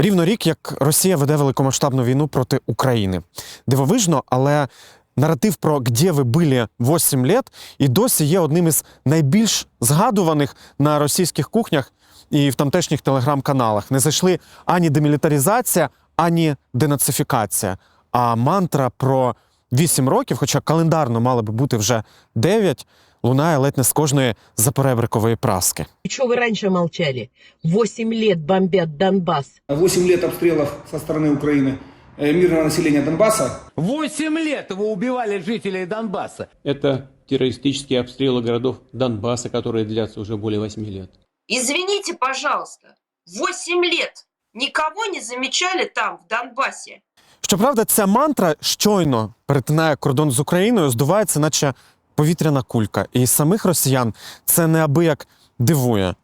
Рівно рік, як Росія веде великомасштабну війну проти України. Дивовижно, але наратив про «Где ви були 8 лет» і досі є одним із найбільш згадуваних на російських кухнях і в тамтешніх телеграм-каналах. Не зайшли ані демілітаризація, ані денацифікація. А мантра про 8 років, хоча календарно мало би бути вже 9, лунає ледь не з кожної заперебрикової праски. И что вы раньше молчали? Восемь лет бомбят Донбасс. 8 лет обстрелов со стороны Украины э, мирного населения Донбасса. Восемь лет вы убивали жителей Донбасса. Это террористические обстрелы городов Донбасса, которые длятся уже более 8 лет. Извините, пожалуйста, 8 лет никого не замечали там, в Донбассе? Щоправда, ця мантра щойно перетинає кордон з Україною, здувається, наче повітряна кулька. І самих росіян це неабияк дивує.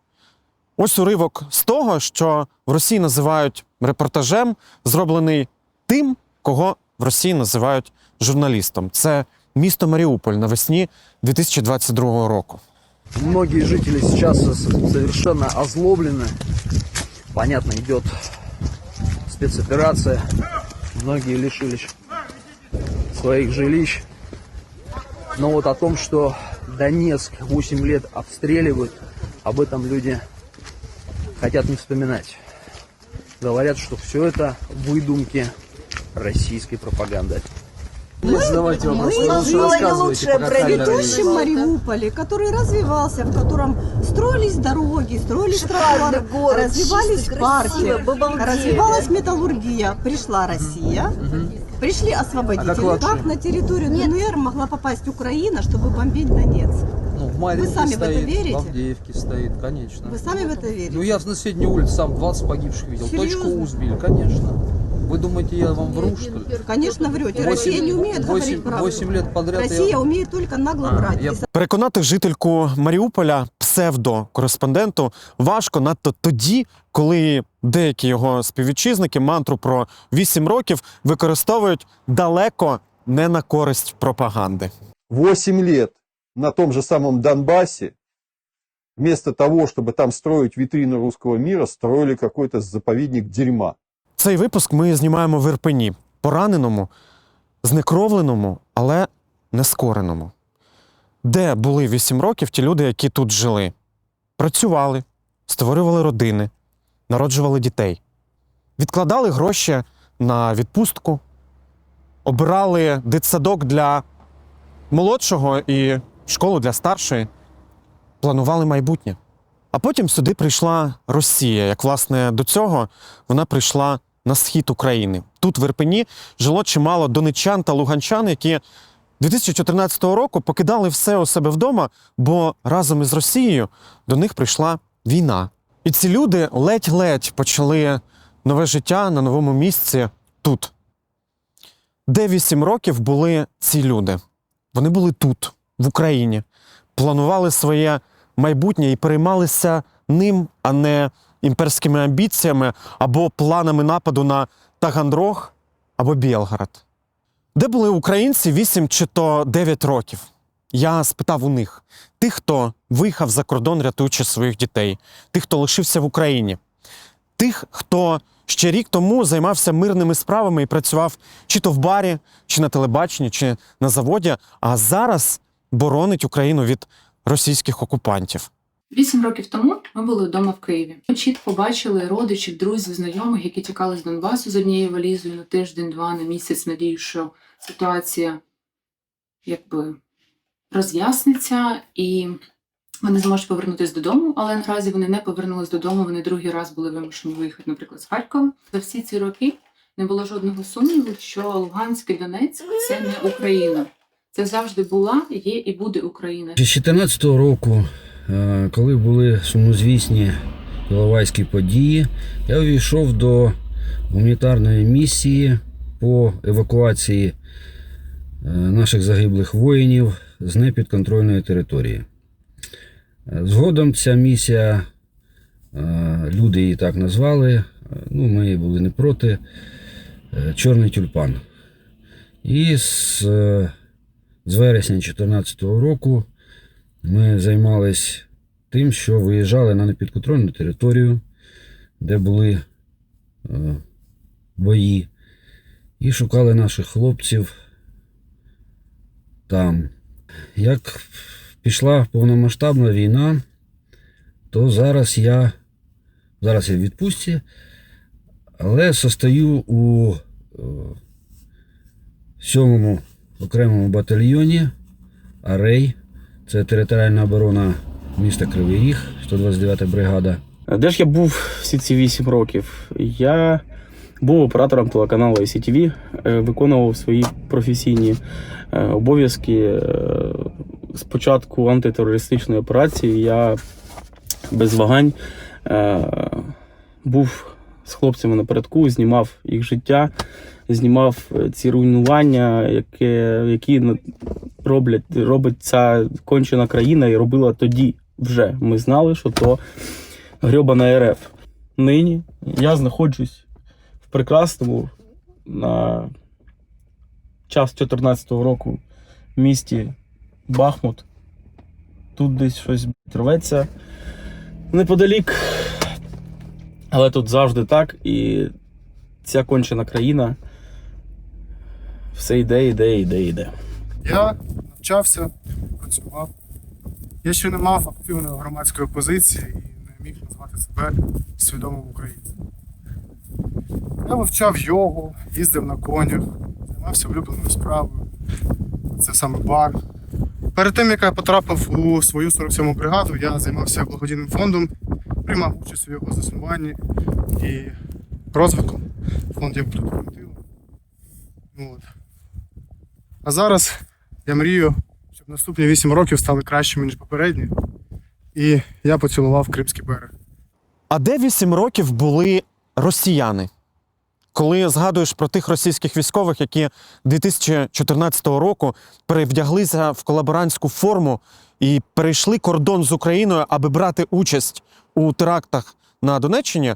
Ось уривок з того, що в Росії називають репортажем, зроблений тим, кого в Росії називають журналістом. Це місто Маріуполь навесні 2022 року. Многие жители сейчас совершенно озлоблены. Понятно, идет спецоперация. Многие лишились своих жилищ. Но вот о том, что Донецк 8 лет обстреливают, об этом люди хотят не вспоминать. Говорят, что все это выдумки российской пропаганды. Не задавайте вопросы, Мы лучше рассказывайте, лучше про есть. Мариуполе, который развивался, в котором строились дороги, строились тротуары, развивались парки, развивалась металлургия. Пришла Россия, пришли освободители. А как вообще? как на территорию ДНР могла попасть Украина, чтобы бомбить Донецк? Ну, в Марьинке сами в это стоит, верите? в Авдеевке стоит, конечно. Вы сами в это верите? Ну, я на соседней улице сам 20 погибших видел. Серьезно? Точку У сбили, конечно. Вы думаете, я вам вру, что ли? Конечно, врете. Россия не умеет говорить правду. 8 лет подряд Россия я... умеет только нагло А, врать. я Переконати жительку Маріуполя, псевдокореспонденту, важко надто тоді, коли деякі його співвітчизники мантру про 8 років використовують далеко не на користь пропаганди. 8 лет на том же самом Донбассе, вместо того, чтобы там строить витрину русского мира, строили какой-то заповедник дерьма. Цей випуск ми знімаємо в Ірпені, пораненому, знекровленому, але не скореному. Де були 8 років ті люди, які тут жили? Працювали, створювали родини, народжували дітей, відкладали гроші на відпустку, обирали дитсадок для молодшого і школу для старшої, планували майбутнє. А потім сюди прийшла Росія. Як власне до цього вона прийшла на схід України. Тут в Ірпені жило чимало донечан та луганчан, які 2014 року покидали все у себе вдома, бо разом із Росією до них прийшла війна. І ці люди ледь-ледь почали нове життя на новому місці тут. Де вісім років були ці люди? Вони були тут, в Україні, планували своє майбутнє і переймалися ним, а не імперськими амбіціями або планами нападу на Таганрог або Білгород. Де були українці 8 чи то 9 років? Я спитав у них: тих, хто виїхав за кордон, рятуючи своїх дітей, тих, хто лишився в Україні, тих, хто ще рік тому займався мирними справами і працював чи то в барі, чи на телебаченні, чи на заводі, а зараз боронить Україну від російських окупантів. Вісім років тому ми були вдома в Києві. Ми чітко бачили родичів, друзів, знайомих, які тікали з Донбасу з однією валізою на тиждень-два, на місяць. Надію, що ситуація якби роз'ясниться і вони зможуть повернутися додому, але наразі вони не повернулись додому. Вони другий раз були вимушені виїхати, наприклад, з Харкова. За всі ці роки не було жодного сумніву, що Луганськ і Донецьк це не Україна. Це завжди була, є і буде Україна. З 2014 року, коли були сумнозвісні Іловайські події, я увійшов до гуманітарної місії по евакуації е, наших загиблих воїнів з непідконтрольної території. Е, Згодом ця місія, е, люди її так назвали, е, ну, ми були не проти, е, Чорний тюльпан. І з е, з вересня 2014 року ми займалися тим, що виїжджали на непідконтрольну територію, де були е, бої і шукали наших хлопців там. Як пішла повномасштабна війна, то зараз я зараз я в відпустці, але состою у е, сьомому окремому батальйоні Арей. Це територіальна оборона міста Кривий Ріг, 129 бригада. Де ж я був всі ці 8 років? Я був оператором телеканалу ICTV, е, виконував свої професійні е, обов'язки. Е, З початку антитерористичної операції я без вагань е, був з хлопцями напередку, знімав їх життя, знімав е, ці руйнування, яке, які роблять, робить ця кончена країна і робила тоді вже. Ми знали, що то грьобана РФ. Нині я знаходжусь в прекрасному на час 2014 року в місті Бахмут. Тут десь щось рветься неподалік. Але тут завжди так, і ця кончена країна все йде, йде, йде, йде. Я навчався, працював. Я ще не мав активної громадської позиції і не міг назвати себе свідомим українцем. Я вивчав йогу, їздив на конях, займався улюбленою справою. Це саме бар. Перед тим, як я потрапив у свою 47-му бригаду, я займався благодійним фондом, приймав участь у його заснуванні і розвитку. Фонд є превентивом. От. А зараз я мрію, щоб наступні 8 років стали кращими, ніж попередні. І я поцілував Кримський берег. А де вісім років були росіяни? Коли згадуєш про тих російських військових, які 2014 року перевдяглися в колаборантську форму і перейшли кордон з Україною, аби брати участь у терактах на Донеччині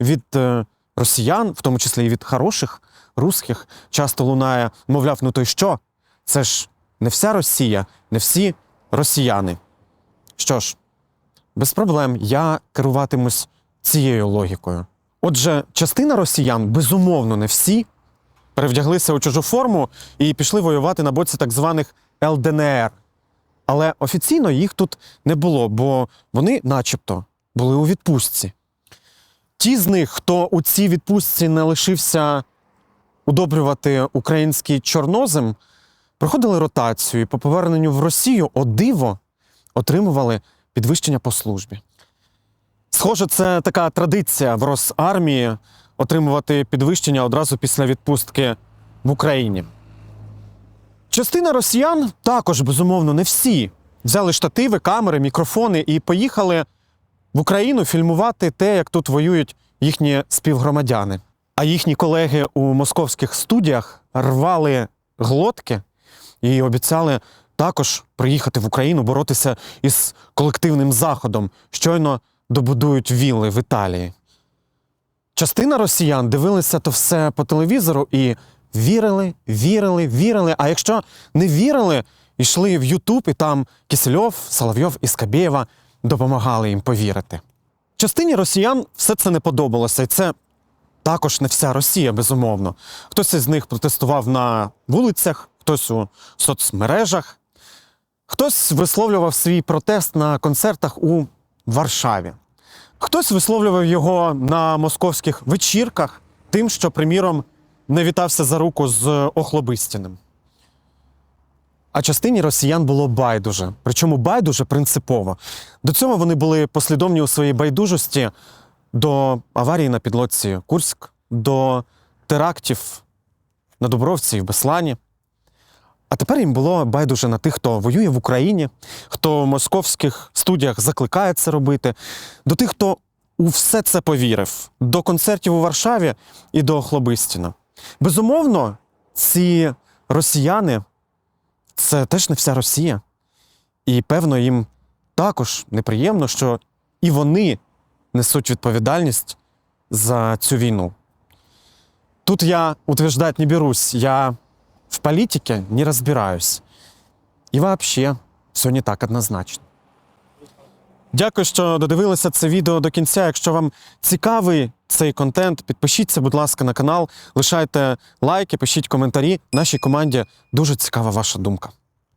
від е, росіян, в тому числі і від хороших русських, часто лунає, мовляв, ну то й що? Це ж не вся Росія, не всі росіяни. Що ж, без проблем я керуватимусь цією логікою. Отже, частина росіян, безумовно, не всі, перевдяглися у чужу форму і пішли воювати на боці так званих ЛДНР. Але офіційно їх тут не було, бо вони, начебто, були у відпустці. Ті з них, хто у цій відпустці не лишився удобрювати український чорнозем, проходили ротацію і по поверненню в Росію, о диво, отримували підвищення по службі. Схоже, це така традиція в Росармії отримувати підвищення одразу після відпустки в Україні. Частина росіян також, безумовно, не всі. Взяли штативи, камери, мікрофони і поїхали в Україну фільмувати те, як тут воюють їхні співгромадяни. А їхні колеги у московських студіях рвали глотки і обіцяли також приїхати в Україну боротися із колективним заходом. Щойно добудують вілли в Італії. Частина росіян дивилися то все по телевізору і вірили, вірили, вірили. А якщо не вірили, йшли в Ютуб, і там Кисельов, Соловйов і Скабєєва допомагали їм повірити. Частині росіян все це не подобалося, і це також не вся Росія, безумовно. Хтось із них протестував на вулицях, хтось у соцмережах, хтось висловлював свій протест на концертах у Варшаві. Хтось висловлював його на московських вечірках, тим, що, приміром, не вітався за руку з Охлобистіним. А частині росіян було байдуже. Причому байдуже принципово. До цього вони були послідовні у своїй байдужості до аварії на підлодці Курськ, до терактів на Дубровці і в Беслані. А тепер їм було байдуже на тих, хто воює в Україні, хто в московських студіях закликає це робити, до тих, хто у все це повірив, до концертів у Варшаві і до Хлобистіна. Безумовно, ці росіяни це теж не вся Росія. І певно, їм також неприємно, що і вони несуть відповідальність за цю війну. Тут я утверждать не берусь, я в политике не разбираюсь. И вообще все не так однозначно. Дякую, що додивилися це відео до кінця. Якщо вам цікавий цей контент, підпишіться, будь ласка, на канал, лишайте лайки, пишіть коментарі. Нашій команді дуже цікава ваша думка.